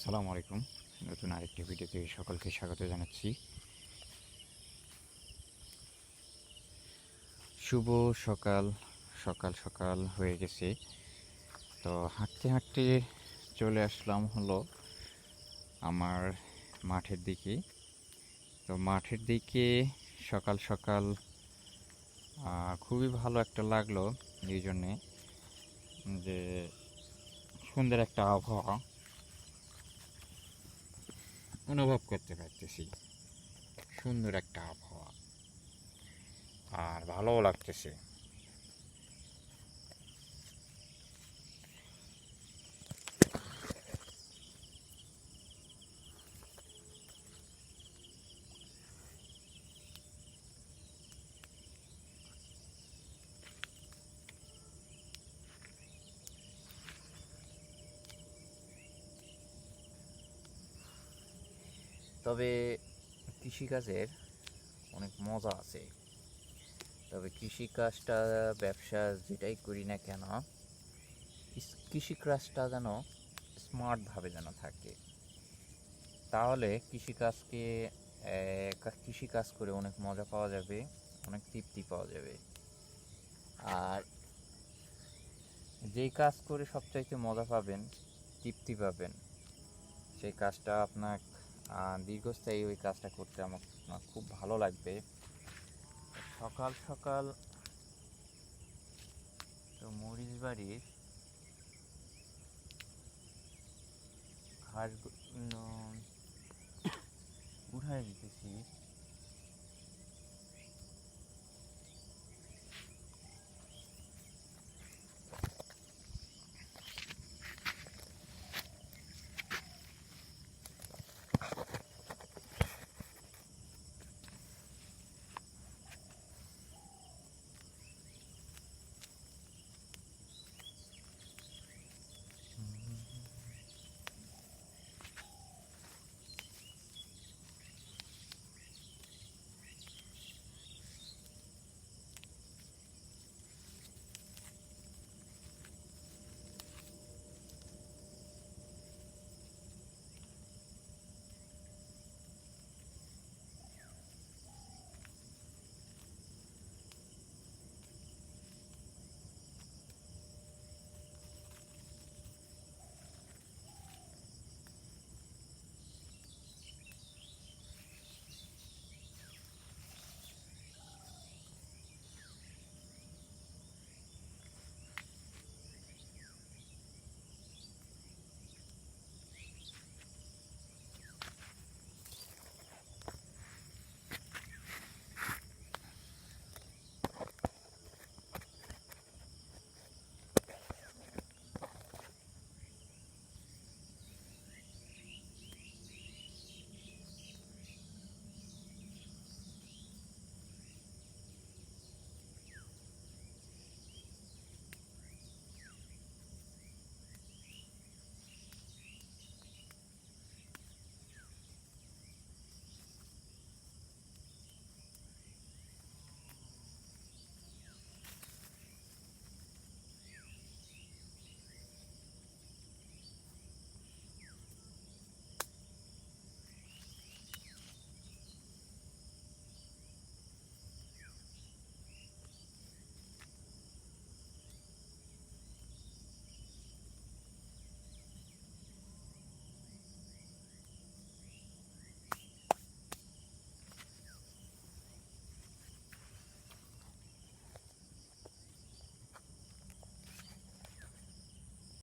আসসালামু আলাইকুম। নতুন আরেকটি ভিডিওতে সকলকে স্বাগত জানাচ্ছি। শুভ সকাল সকাল সকাল হয়ে গেছে। তো হাঁটতে হাঁটতে চলে আসলাম হলো আমার মাঠের দিকে। তো মাঠের দিকে সকাল সকাল খুবই ভালো একটা লাগল এই জন্যে যে সুন্দর একটা আবহাওয়া। অনুভব করতে পারতেছি। সুন্দর একটা আবহাওয়া। আর ভালোও লাগতেছে। তবে কৃষিকাজের অনেক মজা আছে। তবে কৃষিকাজটা, ব্যবসা যেটাই করি না কেন কৃষিকাজটা যেন স্মার্টভাবে যেন থাকে। তাহলে কৃষিকাজকে কৃষিকাজ করে অনেক মজা পাওয়া যাবে, অনেক তৃপ্তি পাওয়া যাবে। আর যেই কাজ করে সবচাইতে মজা পাবেন, তৃপ্তি পাবেন, সেই কাজটা আপনার দীর্ঘস্থায়ী ওই কাজটা করতে আমার খুব ভালো লাগবে। সকাল সকাল তো মরিচ বাড়ির ঘাস উঠায় দিতেছি।